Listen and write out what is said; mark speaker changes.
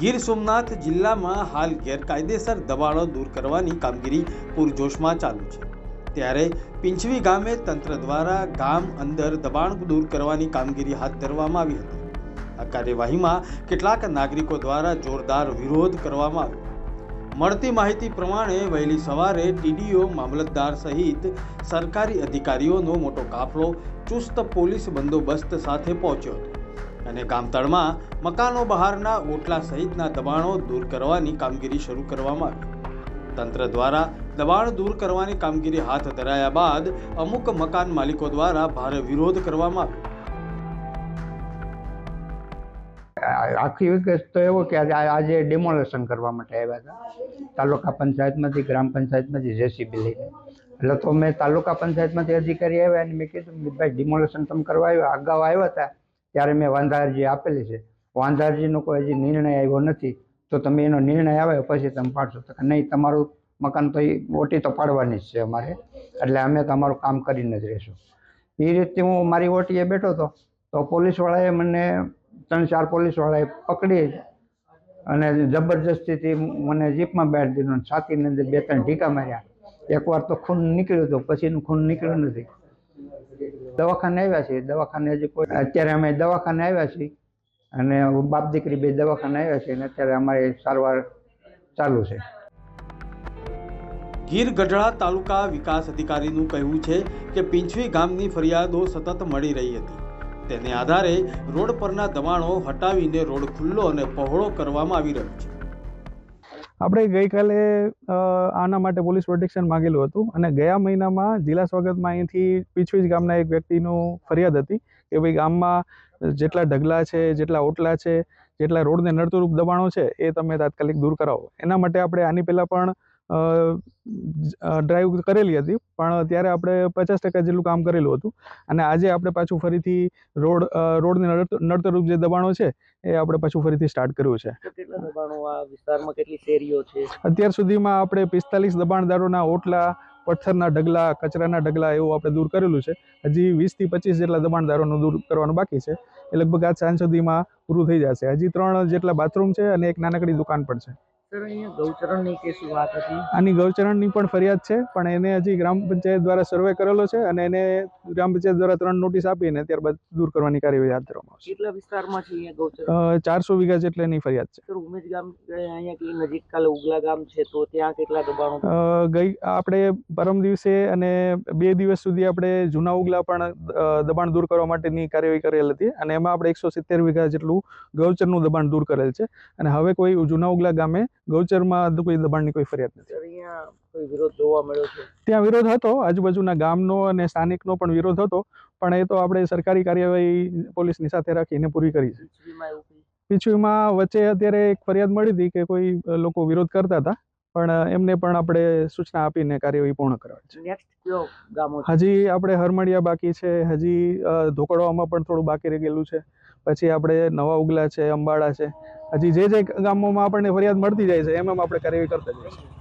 Speaker 1: ગીર સોમનાથ જિલ્લામાં હાલ ગેરકાયદેસર દબાણો દૂર કરવાની કામગીરી પૂરજોશમાં ચાલુ છે. ત્યારે પિંછવી ગામે તંત્ર દ્વારા ગામ અંદર દબાણ દૂર કરવાની કામગીરી હાથ ધરવામાં આવી હતી. આ કાર્યવાહીમાં કેટલાક નાગરિકો દ્વારા જોરદાર વિરોધ કરવામાં આવ્યો. મળતી માહિતી પ્રમાણે વહેલી સવારે ટીડીઓ, મામલતદાર સહિત સરકારી અધિકારીઓનો મોટો કાફલો ચુસ્ત પોલીસ બંદોબસ્ત સાથે પહોંચ્યો હતો. અને ગામતળમાં મકાનો બહારના ઓટલા સહિતના દબાણો દૂર કરવાની કામગીરી શરૂ કરવામાં આવી. તંત્ર દ્વારા દબાણ દૂર કરવાની કામગીરી હાથ ધરાયા બાદ અમુક મકાન માલિકો દ્વારા ભારે વિરોધ કરવામાં આવ્યો.
Speaker 2: આખી વિગત તો એવો કે આજે ડેમોલેશન કરવા માટે આવ્યા હતા. તાલુકા પંચાયતમાંથી, ગ્રામ પંચાયતમાંથી જેસીબી લઈને. એટલે તો મેં તાલુકા પંચાયતમાંથી અધિકારી આવ્યા અને મેં કીધું ભાઈ ડિમોલેશન તમે કરવા આવ્યા અગાઉ આવ્યા હતા. ત્યારે મેં વાંધા અરજી આપેલી છે. વાંધા કોઈ હજી નિર્ણય આવ્યો નથી. તો તમે એનો નિર્ણય આવે પછી તમે પાડશો. તો નહીં, તમારું મકાન તો એ ઓટી તો પાડવાની જ છે અમારે. એટલે અમે તમારું કામ કરીને જ રહીશું. એ રીતે હું મારી ઓટીએ બેઠો હતો. તો પોલીસવાળાએ મને ત્રણ ચાર પોલીસવાળાએ પકડી અને જબરજસ્તીથી મને જીપમાં બેઠ દીધો છાતીની અંદર બે ત્રણ ઢીકા માર્યા. એકવાર તો ખૂન નીકળ્યું હતું પછીનું ખૂન નીકળ્યું નથી. દવાખાને આવ્યા છીએ. દવાખાને હજી કોઈ અત્યારે અમે દવાખાને આવ્યા છીએ અને બાપ દીકરી બે દવાખાને આવ્યા છે અને અત્યારે અમારી સારવાર ચાલુ છે.
Speaker 1: ગીર ગઢડા તાલુકા વિકાસ અધિકારીનું કહેવું છે કે પિંછવી ગામની ફરિયાદો સતત મળી રહી હતી. તેને આધારે રોડ પરના દબાણો હટાવીને રોડ ખુલ્લો અને પહોળો કરવામાં આવી રહ્યો છે.
Speaker 3: આપણે ગઈકાલે આના માટે પોલીસ પ્રોટેક્શન માંગેલું હતું અને ગયા મહિનામાં જિલ્લા સ્વાગતમાં અહીંથી પીછવીજ ગામના એક વ્યક્તિનું ફરિયાદ હતી કે ભાઈ ગામમાં જેટલા ઢગલા છે, જેટલા ઓટલા છે, જેટલા રોડને નડતરૂપ દબાણો છે એ તમે તાત્કાલિક દૂર કરાવો. એના માટે આપણે આની પહેલાં પણ ડ્રાઈવ કરેલી હતી. પણ ત્યારે આપણે પચાસ ટકા જેટલું કામ કરેલું હતું. અને આજે આપણે પાછું ફરીથી રોડ રોડને નડત- નડતરૂપ જે દબાણો છે એ આપણે પાછું ફરીથી સ્ટાર્ટ કર્યું છે.
Speaker 4: કેટલા દબાણો આ વિસ્તારમાં કેટલી શેરીઓ છે?
Speaker 3: અત્યાર સુધીમાં આપણે પિસ્તાલીસ દબાણદારોના ઓટલા પથ્થરના ઢગલા કચરાના ઢગલા એવું આપણે દૂર કરેલું છે. હજી વીસથી પચીસ જેટલા દબાણદારોનું દૂર કરવાનું બાકી છે. એ લગભગ આજ સાંજ સુધીમાં પૂરું થઈ જશે. હજી ત્રણ જેટલા બાથરૂમ છે અને એક નાનકડી દુકાન પણ છે. આની ગૌચરણની પણ ફરિયાદ છે પણ એને હજી ગ્રામ પંચાયત દ્વારા સર્વે કરેલો છે અને એને ગ્રામ પંચાયત દ્વારા ત્રણ નોટિસ આપીને ત્યારબાદ દૂર કરવાની કાર્યવાહી હાથ ધરવામાં આવશે.
Speaker 4: કેટલા વિસ્તારમાં છે અહીંયા ગૌચરણ?
Speaker 3: ચારસો વીઘા જેટલીની ફરિયાદ છે.
Speaker 4: ઉમેદ ઉમેશ ગામ અહીંયા કે નજીક કાલે ઉગલા ગામ છે તો ત્યાં કેટલા દબાણો
Speaker 3: ગઈ આપણે પરમ દિવસે અને બે દિવસ સુધી આપણે જૂના ઉગલા પણ દબાણ દૂર કરવા માટેની કાર્યવાહી કરેલ હતી અને એમાં આપણે એકસો સિત્તેર વીઘા જેટલું ગૌચરનું દબાણ દૂર કરેલ છે. અને હવે કોઈ જૂના ઉગલા ગામે ગૌચરમાં કોઈ દબાણની કોઈ ફરિયાદ નથી. ત્યાં વિરોધ હતો આજુબાજુના ગામનો અને સ્થાનિકનો પણ વિરોધ હતો પણ એ તો આપણે સરકારી કાર્યવાહી પોલીસની સાથે રાખીને પૂરી કરી છે.
Speaker 4: પીછવીમાં
Speaker 3: વચ્ચે અત્યારે એક ફરિયાદ મળી હતી કે કોઈ લોકો વિરોધ કરતા હતા પણ એમને પણ આપણે સૂચના આપીને કાર્યવાહી પૂર્ણ કરવાની છે. હજી આપણે હરમડિયા બાકી છે હજી ધોકડવામાં પણ થોડું બાકી રહી ગયેલું છે. પછી આપણે નવા ઉગલા છે, અંબાડા છે. હજી જે જે ગામોમાં આપણને ફરિયાદ મળતી જાય છે, એમ એમ આપણે કાર્યવાહી કરતા જઈએ છીએ.